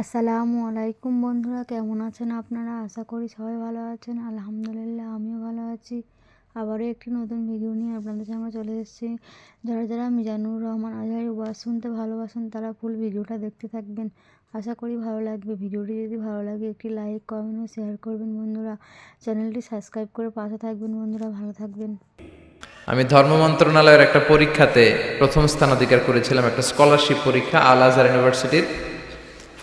আসসালামু আলাইকুম বন্ধুরা, কেমন আছেন আপনারা? আশা করি সবাই ভালো আছেন। আলহামদুলিল্লাহ, আমিও ভালো আছি। আবারও একটি নতুন ভিডিও নিয়ে আপনাদের সামনে চলে এসেছি। যারা যারা মিজানুর রহমান আজহারি ওয়াজ শুনতে ভালোবাসেন, তারা ফুল ভিডিওটা দেখতে থাকবেন। আশা করি ভালো লাগবে। ভিডিওটি যদি ভালো লাগে, একটি লাইক কমেন্ট ও শেয়ার করবেন বন্ধুরা। চ্যানেলটি সাবস্ক্রাইব করে পাশে থাকবেন বন্ধুরা। ভালো থাকবেন। আমি ধর্ম মন্ত্রণালয়ের একটা পরীক্ষাতে প্রথম স্থান অধিকার করেছিলাম, একটা স্কলারশিপ পরীক্ষা আল আজহার ইউনিভার্সিটির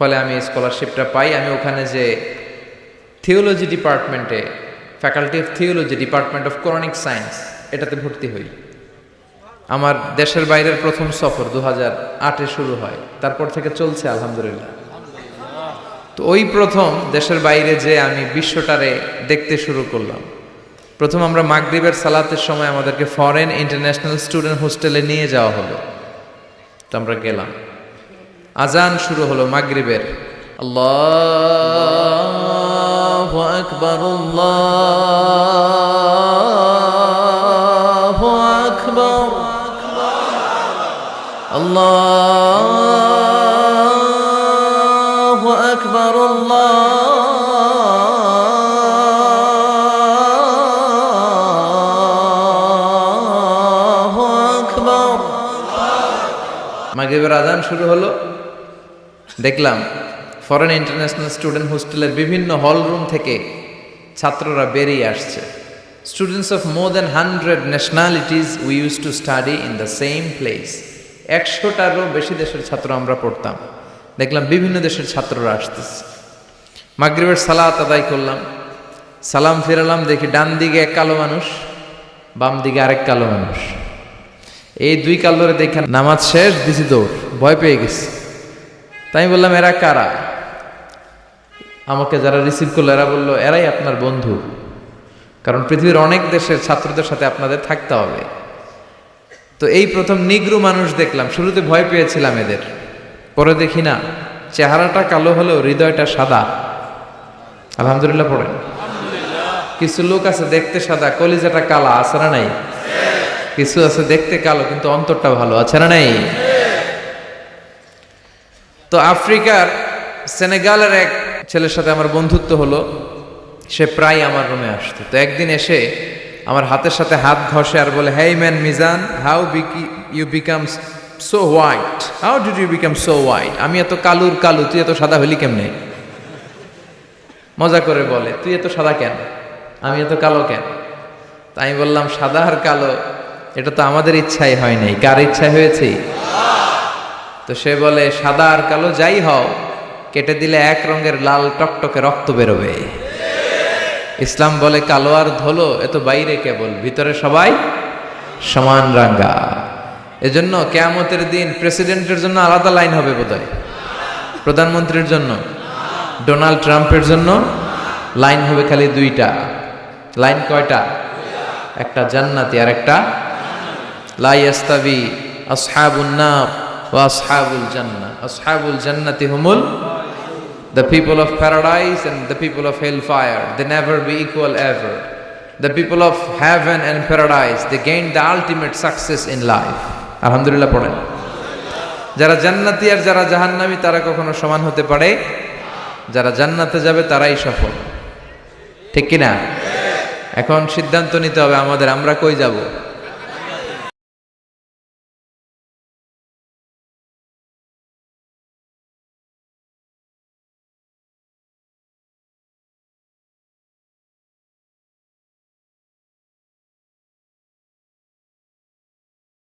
ফলে আমি স্কলারশিপটা পাই। আমি ওখানে যে থিওলজি ডিপার্টমেন্টে faculty of theology department of Quranic science এটাতে ভর্তি হই। আমার দেশের বাইরের প্রথম সফর দু হাজার আটে শুরু হয়। তারপর থেকে চলছে, আলহামদুলিল্লাহ। তো ওই প্রথম দেশের বাইরে যে আমি বিশ্বটারে দেখতে শুরু করলাম। প্রথম আমরা মাগরিবের সালাতের সময় আমাদেরকে ফরেন ইন্টারন্যাশনাল স্টুডেন্ট হোস্টেলে নিয়ে যাওয়া হলো। তো আমরা গেলাম। আজান শুরু হলো মাগরিবের। আল্লাহু আকবার আল্লাহু আকবার। আল্লাহু আকবার আল্লাহু আকবার। মাগরিবের আজান শুরু হলো দেখলাম ফরেন ইন্টারন্যাশনাল স্টুডেন্ট হোস্টেলের বিভিন্ন হল রুম থেকে ছাত্ররা বেরিয়ে আসছে। Students of more than hundred nationalities we use to study in the same place একশোটারও বেশি দেশের ছাত্র আমরা পড়তাম। দেখলাম বিভিন্ন দেশের ছাত্ররা আসতেছে। মাগরিবের সালাত আদায় করলাম। সালাম ফিরালাম, দেখি ডান দিকে এক কালো মানুষ, বাম দিকে আরেক কালো মানুষ। এই দুই কালোরে দেখে নামাজ শেষ, দিছি দৌড়। ভয় পেয়ে গেছি। তাই বললাম, এরা কারা? আমাকে যারা রিসিভ করল, এরা বলল, এরাই আপনার বন্ধু। কারণ পৃথিবীর অনেক দেশের ছাত্রদের সাথে আপনাদের থাকতে হবে। তো এই প্রথম নিগ্রু মানুষ দেখলাম, শুরুতে ভয় পেয়েছিলাম এদের। পরে দেখি না, চেহারাটা কালো হলেও হৃদয়টা সাদা। আলহামদুলিল্লাহ পড়েন কিছু লোক আছে দেখতে সাদা, কলিজাটা কালা, আছে না নাই? কিছু আছে দেখতে কালো, কিন্তু অন্তরটা ভালো, আছে না নাই? তো আফ্রিকার সেনেগালের এক ছেলের সাথে আমার বন্ধুত্ব হলো। সে প্রায় আমার রুমে আসতো। তো একদিন এসে আমার হাতের সাথে হাত ঘষে আর বলে hey man Mizan how become you become so white how did you become so white আমি এত কালুর কালু, তুই এত সাদা হলি কেমনে? মজা করে বলে, তুই এত সাদা কেন? আমি এত কালো কেন? তাই বললাম, সাদা আর কালো, এটা তো আমাদের ইচ্ছাই হয় নাই। কার ইচ্ছায় হয়েছে? তো সে বলে, সাদা আর কালো যাই হও, কেটে দিলে এক রঙের লাল টকটকে রক্ত বেরোবে। ইসলাম বলে, কালো আর ধলো এত বাইরে কেবল, ভিতরে সবাই সমান রাঙ্গা। এজন্য কেয়ামতের দিন প্রেসিডেন্টের জন্য আলাদা লাইন হবে বোধহয়। প্রধানমন্ত্রীর জন্য, ডোনাল্ড ট্রাম্পের জন্য লাইন হবে খালি দুইটা। লাইন কয়টা? একটা জান্নাতি আর একটা লা ইয়াস্তাবি আসহাবুন আসহাবুল জান্নাহ আসহাবুল জান্নাতি হুমুল The people of paradise and the people of hellfire, they never be equal ever. The people of heaven and paradise, they gain the ultimate success in life. আলহামদুলিল্লাহ পড়েন যারা জান্নাতি আর যারা জাহান্নামী তারা কখনো সমান হতে পারে যারা জান্নাতে যাবে তারাই সফল ঠিক কিনা এখন সিদ্ধান্ত নিতে হবে আমাদের আমরা কই যাব